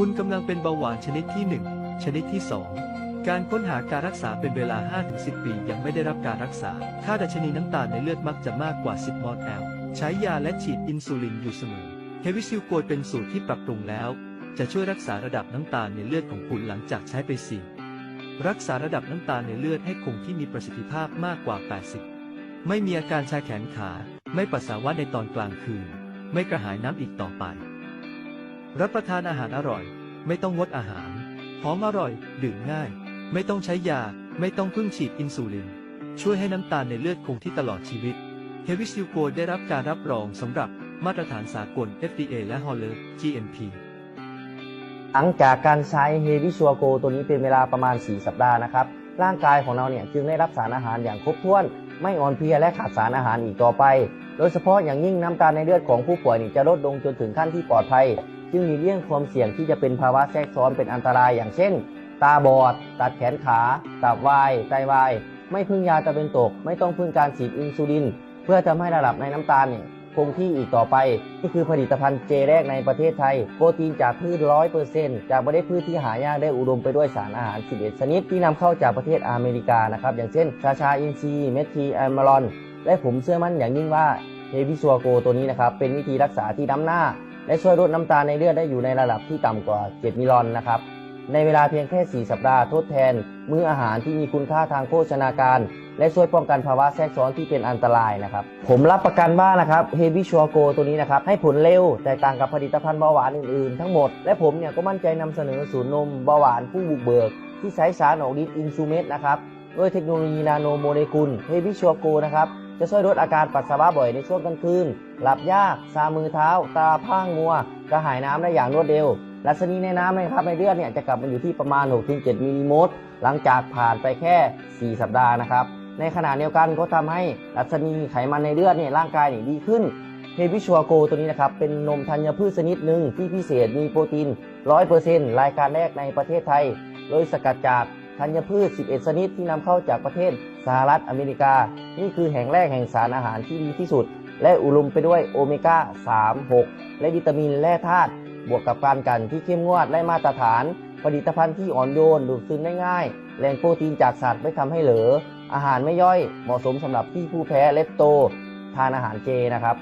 คุณกำลังเป็นเบาหวานชนิดที่ 1 ชนิดที่ 2 การค้นหาการรักษาเป็นเวลา 5-10 ปียังไม่ได้รับการรักษา ค่าดัชนีน้ำตาลในเลือดมักจะมากกว่า 10 มอลแอล ใช้ยาและฉีดอินซูลินอยู่เสมอ เฮวิซิลโกดเป็นสูตรที่ปรับปรุงแล้ว จะช่วยรักษาระดับน้ำตาลในเลือดของคุณหลังจากใช้ไปสี่รักษาระดับน้ำตาลในเลือดให้คงที่มีประสิทธิภาพมากกว่า 80 ไม่มีอาการชาแขนขา ไม่ปัสสาวะในตอนกลางคืน ไม่กระหายน้ำอีกต่อไป รับประทานอาหารอร่อย ไม่ต้องงดอาหาร หอมอร่อย ดื่มง่าย ไม่ต้องใช้ยา ไม่ต้องพึ่งฉีดอินซูลิน ช่วยให้น้ำตาลในเลือดคงที่ตลอดชีวิตเฮวิซิลโกได้รับการรับรองสำหรับมาตรฐานสากล FDA และ h o l l e r GMP หลังจากการใช้เฮวิชัวโกตัวนี้เป็นเวลาประมาณ 4 สัปดาห์นะครับ ร่างกายของเราเนี่ยจึงได้รับสารอาหารอย่างครบถ้วน ไม่อ่อนเพลียและขาดสารอาหารอีกต่อไป โดยเฉพาะอย่างยิ่งน้ำตาลในเลือดของผู้ป่วยนี่จะลดลงจนถึงขั้นที่ปลอดภัย จึงมีเลี่ยงความเสี่ยงที่จะเป็นภาวะแทรกซ้อนเป็นอันตรายอย่างเช่น ตาบอด ตัดแขนขาตับวาย ไตวาย ไม่พึ่งยาตะเป็นตก ไม่ต้องพึ่งการฉีดอินซูลิน เพื่อทำให้ระดับในน้ำตาลเนี่ยคงที่อีกต่อไป นี่คือผลิตภัณฑ์เจแรกในประเทศไทย โปรตีนจากพืชร้อยเปอร์เซ็นต์จากประเทศพืชที่หายากได้อุดมไปด้วยสารอาหาร 11 ชนิดที่นำเข้าจากประเทศอเมริกานะครับ อย่างเช่น ชาชาอินทรีเมทีแอมารอน และผมเชื่อมั่นอย่างยิ่งว่าเฮวิซัวโกตัวนี้นะครับ เป็นวิธีรักษาที่น้ำหน้า และช่วยลดน้ำตาลในเลือดได้อยู่ในระดับที่ต่ำกว่า 7 มิลลอนนะครับ ในเวลาเพียงแค่ 4 สัปดาห์ทดแทน มื้ออาหารที่มีคุณค่าทางโภชนาการ และช่วยป้องกันภาวะแทรกซ้อนที่เป็นอันตรายนะครับ ผมรับประกันว่านะครับเฮบิชัวโกตัวนี้นะครับ ให้ผลเร็วแตกต่างกับผลิตภัณฑ์เบาหวานอื่นๆทั้งหมด และผมเนี่ยก็มั่นใจนำเสนอศูนย์นมเบาหวานผู้บุกเบิก ที่ใช้สารออกฤทธิ์อินซูเมตนะครับด้วยเทคโนโลยีนาโนโมเลกุลเฮบิชัวโกนะครับ จะช่วยลดอาการปัสสาวะบ่อยในช่วงกลางคืน หลับยาก ซามือเท้า ตาพรางมัว กระหายน้ำได้อย่างรวดเร็ว รัศนีในน้ำนะครับในเลือดเนี่ยจะกลับมาอยู่ที่ประมาณ 6-7 มิลลิโมลหลังจากผ่านไปแค่ 4 สัปดาห์นะครับ ในขณะเดียวกันก็ทำให้รัศนีไขมันในเลือดเนี่ยร่างกายเนี่ยดีขึ้นเฮวิชัวโกตัวนี้นะครับ เป็นนมธัญพืชชนิดหนึ่งที่พิเศษมีโปรตีน 100%รายการแรกในประเทศไทย โดยสกัดจาก ธัญพืช 11 ชนิดที่นำเข้าจากประเทศสหรัฐอเมริกา นี่คือแห่งแรกแห่งสารอาหารที่ดีที่สุด และอุดมไปด้วยโอเมก้า 3 6 และวิตามินและธาตุบวกกับการกันที่เข้มงวดและมาตรฐาน ผลิตภัณฑ์ที่อ่อนโยนดูดซึมได้ง่ายแหล่งโปรตีนจากสัตว์ไม่ทำให้เหลออาหารไม่ย่อยเหมาะสมสำหรับที่ผู้แพ้เลปโต ทานอาหารเจนะครับ